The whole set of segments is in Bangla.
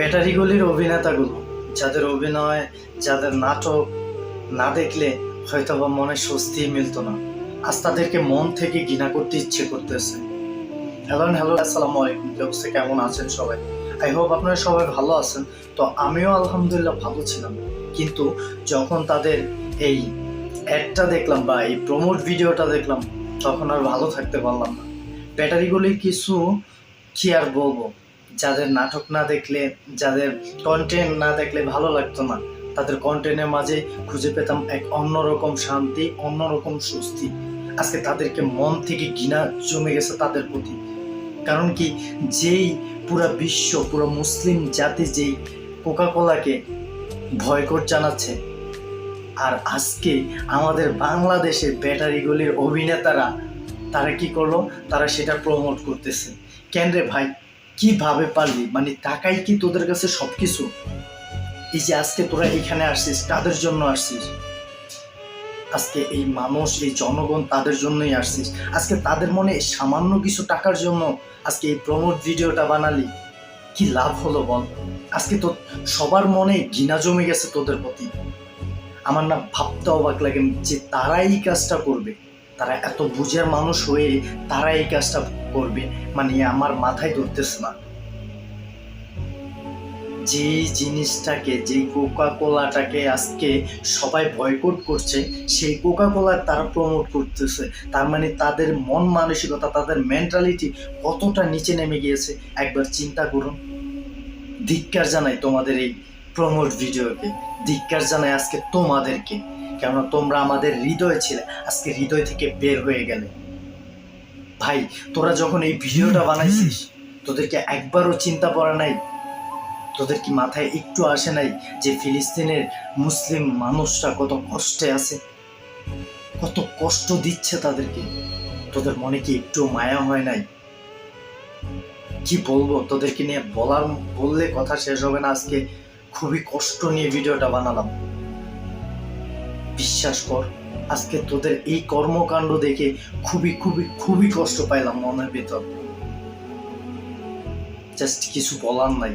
ব্যাটারিগুলির অভিনেতাগুলো, যাদের অভিনয়, যাদের নাটক না দেখলে হয়তো বা মনে স্বস্তি মিলতো না। আজ তাদেরকে মন থেকে ঘৃণা করতে ইচ্ছে করতেছে। হ্যালো হ্যালো, আসসালামু আলাইকুম। কেমন আছেন সবাই? আই হোপ আপনারা সবাই ভালো আছেন। তো আমিও আলহামদুলিল্লাহ ভালো ছিলাম। কিন্তু যখন তাদের এই অ্যাডটা দেখলাম বা এই প্রমোট ভিডিওটা দেখলাম, তখন আর ভালো থাকতে পারলাম না। ব্যাটারিগুলির কিছু কি আর বলব? যাদের নাটক না দেখলে, যাদের কন্টেন্ট না দেখলে ভালো লাগতো না, তাদের কন্টেন্টের মাঝে খুঁজে পেতাম এক অন্যরকম শান্তি, অন্যরকম স্বস্তি। আজকে তাদেরকে মন থেকে ঘৃণা জমে গেছে তাদের প্রতি। কারণ কি, যেই পুরা বিশ্ব, পুরো মুসলিম জাতি যেই কোকা কোলাকে ভয়কট জানাচ্ছে, আর আজকে আমাদের বাংলাদেশের ব্যাটারিগুলির অভিনেতারা, তারা কি করল? তারা সেটা প্রমোট করতেছে। কেন রে ভাই? কীভাবে পারলি? মানে টাকাই কি তোদের কাছে সব কিছু এই যে আজকে তোরা এখানে আসছিস, তাদের জন্য আসছিস। আজকে এই মানুষ, এই জনগণ তাদের জন্যই আসছিস। আজকে তাদের মনে সামান্য কিছু টাকার জন্য আজকে এই প্রমোট ভিডিওটা বানালি। কি লাভ হলো বল? আজকে তো সবার মনে ঘৃণা জমে গেছে তোদের প্রতি। আমার না ভাবতে অবাক লাগে যে তারা এই কাজটা করবে। তারা এত বুঝের মানুষ হয়ে তারা এই কাজটা করবে মানে আমার মাথায় ধরতেছে না। যে জিনিসটাকে, যে কোকা কোলাটাকে আজকে সবাই বয়কট করছে, সেই কোকা কোলা তারা প্রমোট করতেছে। তার মানে তাদের মন মানসিকতা, তাদের মেন্টালিটি কতটা নিচে নেমে গিয়েছে, একবার চিন্তা করুন। ধিক্কার জানাই তোমাদের এই প্রমোট ভিডিওকে ধিক্কার জানাই আজকে তোমাদেরকে। কেননা তোমরা আমাদের হৃদয় ছিলে, আজকে হৃদয় থেকে বের হয়ে গেলে। ভাই, তোরা যখন এই ভিডিওটা বানাইছিস, তোদেরকে একবারও চিন্তা পড়া নাই? তোদের কি মাথায় একটু আসে নাই যে ফিলিস্তিনের মুসলিম মানুষরা কত কষ্টে আছে? কত কষ্ট দিচ্ছে তাদেরকে? তোদের মনে কি একটু মায়া হয় নাই? কি বলব, তোদেরকে নিয়ে বলার, বললে কথা শেষ হবে না আজকে। খুবই কষ্ট নিয়ে ভিডিওটা বানালাম। বিশ্বাস কর আজকে তোদের এই কর্মকাণ্ড দেখে খুবই খুবই খুবই কষ্ট পাইলাম মনের ভেতর। জাস্ট কিছু বলার নাই।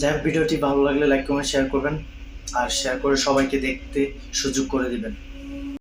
যাই হোক, ভিডিওটি ভালো লাগলে লাইক কমেন্ট শেয়ার করবেন। আর শেয়ার করে সবাইকে দেখতে সুযোগ করে দিবেন।